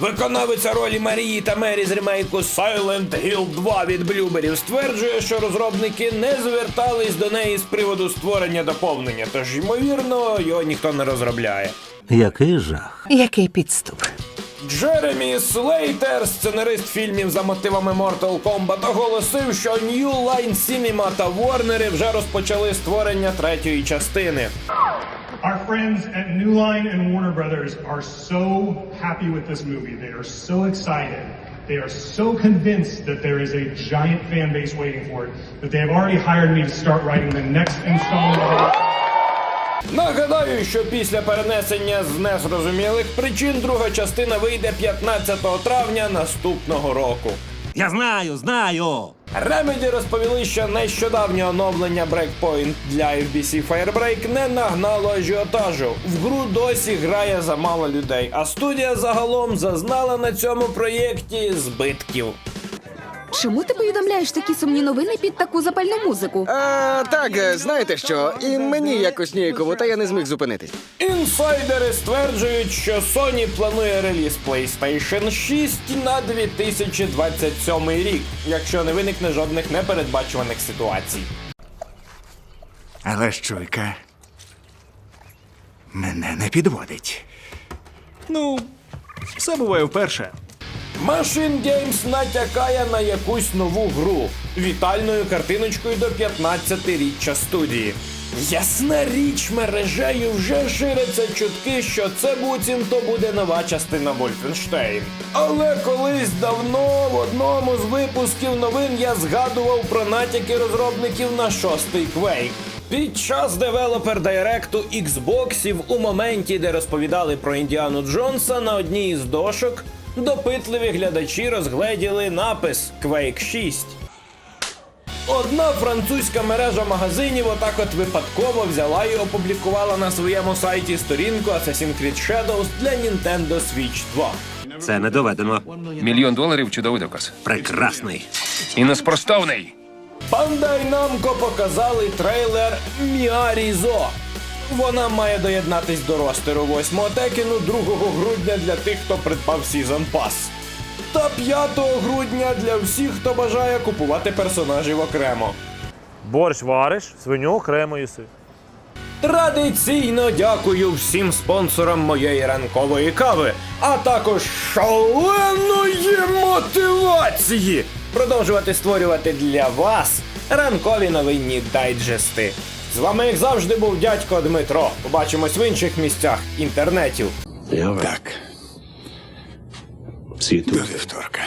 Виконавиця ролі Марії та Мері з ремейку Silent Hill 2 від Блюберів стверджує, що розробники не звертались до неї з приводу створення доповнення, тож ймовірно його ніхто не розробляє. Який жах. Який підступ? Джеремі Слейтер, сценарист фільмів за мотивами Mortal Kombat, оголосив, що New Line Cinema та Warner вже розпочали створення третьої частини. Our friends at New Line and Warner Brothers are so happy with this movie. They are so excited. They are so convinced that there is a giant fan base waiting for it that they have already hired me to start writing the next installment of it. Нагадаю, що після перенесення з незрозумілих причин друга частина вийде 15 травня наступного року. Я знаю, знаю. Remedy розповіли, що нещодавнє оновлення Breakpoint для FBC Firebreak не нагнало ажіотажу. В гру досі грає замало людей, а студія загалом зазнала на цьому проєкті збитків. Чому ти повідомляєш такі сумні новини під таку запальну музику? А, так, е, знаєте що, і мені якось ніяково, та я не зміг зупинитись. Інсайдери стверджують, що Sony планує реліз PlayStation 6 на 2027 рік, якщо не виникне жодних непередбачуваних ситуацій. Але щуйка мене не підводить. Ну, все буває вперше. Machine Games натякає на якусь нову гру вітальною картиночкою до 15-річчя студії. Ясна річ, мережею вже ширяться чутки, що це буцімто буде нова частина Wolfenstein. Але колись давно в одному з випусків новин я згадував про натяки розробників на шостий Quake. Під час девелопер директу Xboxів у моменті, де розповідали про Індіану Джонса на одній із дошок, допитливі глядачі розгледіли напис Quake 6. Одна французька мережа магазинів отак от випадково взяла і опублікувала на своєму сайті сторінку Assassin's Creed Shadows для Nintendo Switch 2. Це не доведено. Мільйон доларів чудовий доказ. Прекрасний. І неспростовний. Bandai Namco показали трейлер Міарізо. Вона має доєднатись до ростеру 8 Текіну 2 грудня для тих, хто придбав Season Pass. Та 5 грудня для всіх, хто бажає купувати персонажів окремо. Борщ вариш, свиню окремо їси. Традиційно дякую всім спонсорам моєї ранкової кави, а також шаленої мотивації продовжувати створювати для вас ранкові новинні дайджести. З вами, як завжди, був дядько Дмитро. Побачимось в інших місцях інтернетів. Так. До вівторка.